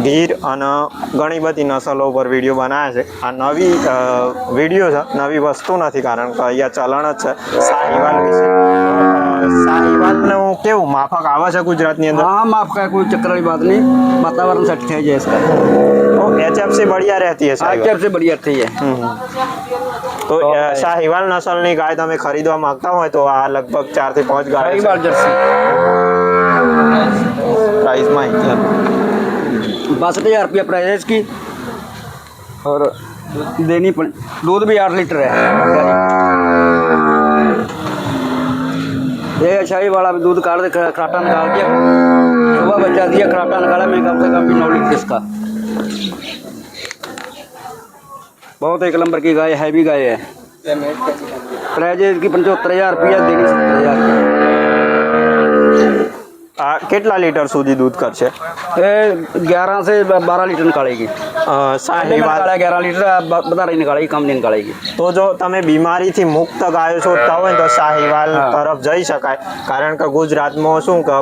गीर घनी बड़ी नसलों पर वीडियो बनाया है आ नवी वीडियो है नवी वस्तु नहीं कारण चलन साहिवाल साहिवाल नसल गाय ते खरीद तो आ लगभग चार पाँच बासठ हज़ार रुपया प्राइस है इसकी। और देनी पड़। दूध भी आठ लीटर है। ये शाही वाला भी दूध काट खराटा निकाल दिया। सुबह बचा दिया, खराटा निकाला। मैं कम से कम भी नौ लीटर इसका। बहुत एक नंबर की गाय, हैवी गाय है। प्राइज इसकी पंचहत्तर हज़ार रुपया, देनी सत्तर हज़ार આ કેટલા લીટર સુધી દૂધ કરશે? એ ગ્યારહ से બારા લીટર નીકળેગી સારી વાત ગ્યારહ લીટર બધા નીકળેગી કંપની નીકળેગી તો જો તમે બીમારીથી મુક્ત ગાયો શોધતા હોય તો શાહીવાલ તરફ જઈ શકાય. કારણ કે ગુજરાતમાં શું કે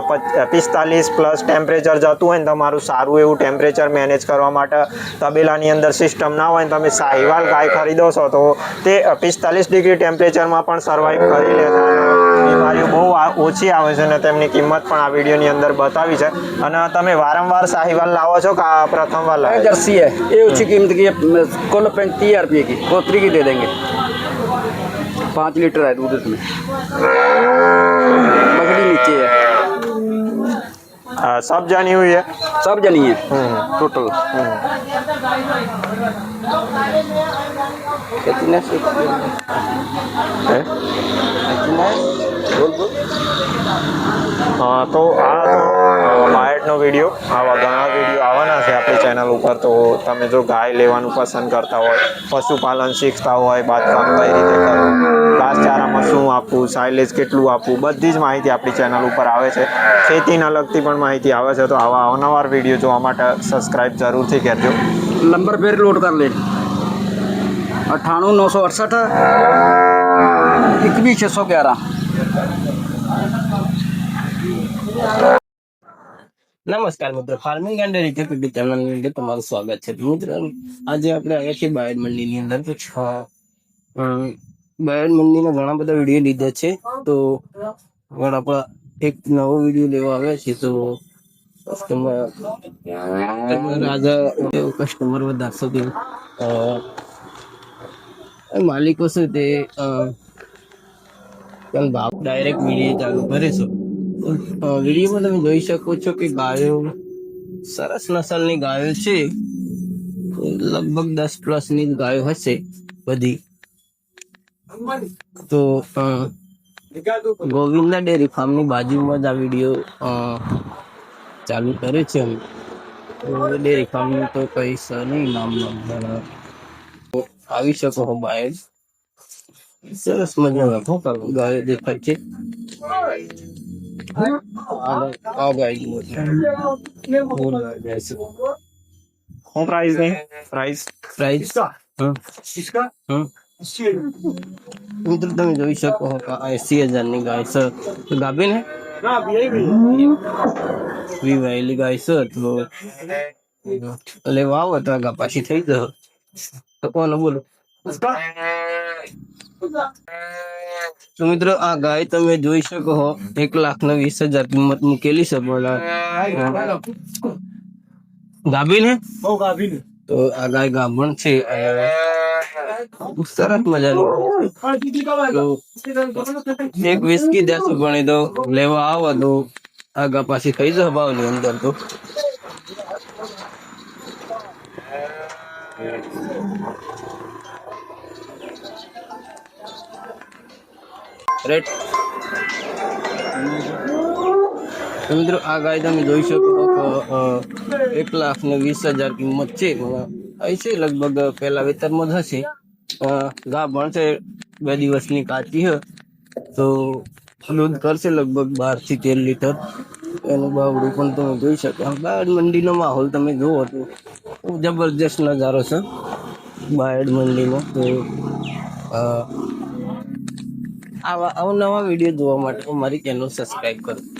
પિસ્તાલીસ પ્લસ ટેમ્પરેચર જતું હોય ને તમારું સારું એવું ટેમ્પરેચર મેનેજ કરવા માટે તબેલાની અંદર સિસ્ટમ ના હોય ને તમે શાહીવાલ ગાય ખરીદો છો તો તે પિસ્તાલીસ ડિગ્રી ટેમ્પરેચરમાં પણ સર્વાઈવ કરી લેતા. ઓછી આવે છે અને તેમની કિંમત પણ આ વિડીયોની અંદર બતાવી છે અને તમે વારંવાર સાહિવાલ લાવો છો કે આ પ્રથમવાર ये લાવો છો? जर्सी है ये ऊंची कीमत की है कुल पैंतीस हजार रुपये की कोतरी की दे देंगे पाँच लीटर है दूध इसमें बकरी नीचे है आ, सब जानी हुई है सब जनी है हम्म टोटल હે? તો આ તો બાયટનો વિડીયો આવા ઘણા વિડીયો આવવાના છે આપણી ચેનલ ઉપર તો તમે જો ગાય લેવાનું પસંદ કરતા હોય પશુપાલન શીખતા હોય બાંધકામ કઈ રીતે કરવું ઘાસચારામાં શું આપવું સાયલેજ કેટલું આપવું બધી જ માહિતી આપણી ચેનલ ઉપર આવે છે ખેતીના લગતી પણ માહિતી આવે છે તો આવા અવનવાર વિડીયો જોવા માટે સબસ્ક્રાઈબ જરૂરથી કરજો नंबर फिर लोड कर ले अट्ठानवे नौ सौ अड़सठ इक्कीस छः सौ ग्यारह નમસ્કાર મિત્રો ફાર્મિંગ એન્ડ રિટેલ ચેનલની અંદર તમારું સ્વાગત છે. મિત્રો આજે આપણે આવ્યા છીએ બાયડ મંડીની અંદર. તો છ બાયડ મંડીના ઘણા બધા વીડિયો લીધા છે. તો પણ આપણે એક નવો વીડિયો લેવા આવ્યા છીએ. તો કસ્ટમર આજે કસ્ટમર વધારશો કે માલિકો છે તે ભાવ ડાયરેક્ટ વીડિયો ચાલુ કરે છે. અ, વિડીયોમાં તમે જોઈ શકો છો કે ગાયો સરસ નસલની ગાયો છે. લગભગ દસ પ્લસની ગાયો હશે બધી. તો અ, ગોવિંદા ડેરી ફાર્મની બાજુમાં જ આ વીડિયો ચાલુ કરે છે અમે તો ડેરી ફાર્મનું તો સર નહીં નામ આવી શકો હો બહાર સરસ મજાના ગાયો દેખાય છે. આ આ ગાય જુઓ છો. ફૂલ ગાય છે શું પ્રાઇસ નહીં પ્રાઇસ પ્રાઇસ હા હા મિત્રો તમે જોઈ શકો છો કે આ એસી હજારની ગાય છે તો ગાભીન હે વિવાયેલી ગાય છે તો લેવા આવો તો આગા પાછી થઈ જશે તો કોને બોલો તો મિત્રો આ ગાય તમે જોઈ શકો છો એક લાખ ને વીસ હજાર કિંમત મૂકેલી છે પણ ગાભીન? હે તો આ ગાય ગાભણ છે. સરસ મજાની. એક વિસ્કી દેશો ભણી તો લેવા આવો તો. આગા પાછી થઈ જશે ભાવની અંદર તો. રેટ મિત્રો, આ ગાય તમે જોઈ શકો એક લાખ ને વીસ હજાર કિંમત છે. છે લગભગ પહેલા વેતરમાં જ હશે. ગા ભણશે, બે દિવસની કાચી હ. તો દૂધ કરશે લગભગ બારથી તેર લીટર. એનું બાવડું પણ તમે જોઈ શકો. બાયડ મંડીનો માહોલ તમે જોવો તો જબરજસ્ત નજારો છે. બાયડ મંડીનો. તો આવા અવનવા વીડિયો જોવા માટે અમારી ચેનલ સબસ્ક્રાઈબ કરો